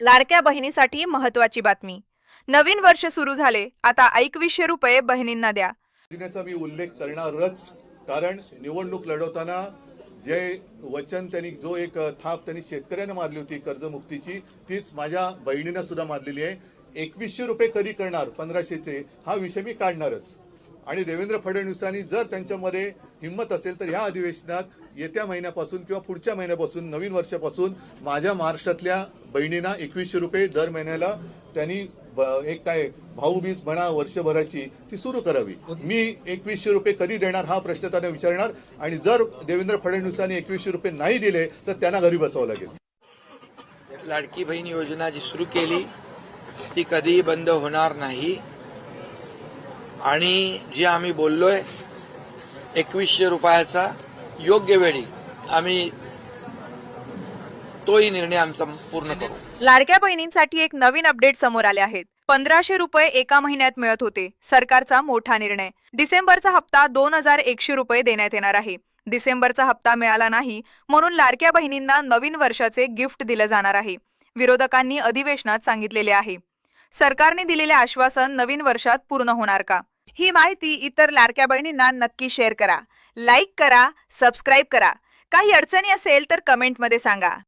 लाडक्या बहिणीसाठी महत्वाची बातमी. नवीन वर्ष सुरू झाले. आता एकवीसशे रुपये बहिणींना द्या. योजनेचा मी उल्लेख करणारच कारण निवडणूक लढवताना जे वचन त्यांनी जो एक थाप त्यांनी शेतकऱ्यांना मारली होती कर्जमुक्तीची तीच माझ्या बहिणीनं सुद्धा मारलेली आहे. एकवीसशे रुपये कधी करणार? पंधराशेचे. हा विषय मी काढणारच. आणि देवेंद्र फडणवीसांनी जर त्यांच्यामध्ये हिंमत असेल तर ह्या अधिवेशनात येत्या महिन्यापासून किंवा पुढच्या महिन्यापासून नवीन वर्षापासून माझ्या महाराष्ट्रातल्या बहिणींना एकवीसशे रुपये दर महिन्याला त्यांनी ब- एक काय भाऊबीज म्हणा वर्षभराची ती सुरू करावी. मी एकवीसशे रुपये कधी देणार हा प्रश्न त्यांना विचारणार आणि जर देवेंद्र फडणवीसांनी एकवीसशे रुपये नाही दिले तर त्यांना घरी बसावं लागेल. लाडकी बहीण योजना जी सुरू केली ती कधीही बंद होणार नाही. आणि जे आम्ही बोललोय एकवीसशे रुपयाचा योग्य वेळी आम्ही तोही निर्णय आमचा पूर्ण करू. लाडक्या बहिणींसाठी एक नवीन अपडेट समोर आले आहेत. पंधराशे रुपये एका महिन्यात मिळत होते. सरकारचा मोठा निर्णय. डिसेंबरचा हप्ता दोन हजार एकशे रुपये देण्यात येणार आहे. डिसेंबरचा हप्ता मिळाला नाही म्हणून लाडक्या बहिणींना नवीन वर्षाचे गिफ्ट दिलं जाणार आहे. विरोधकांनी अधिवेशनात सांगितलेले आहे. सरकारने दिलेले आश्वासन नवीन वर्षात पूर्ण होणार का? ही माहिती इतर लाडक्या बहिणींना नक्की शेअर करा. लाईक करा सबस्क्राईब करा. काही अडचणी असेल तर कमेंटमध्ये सांगा.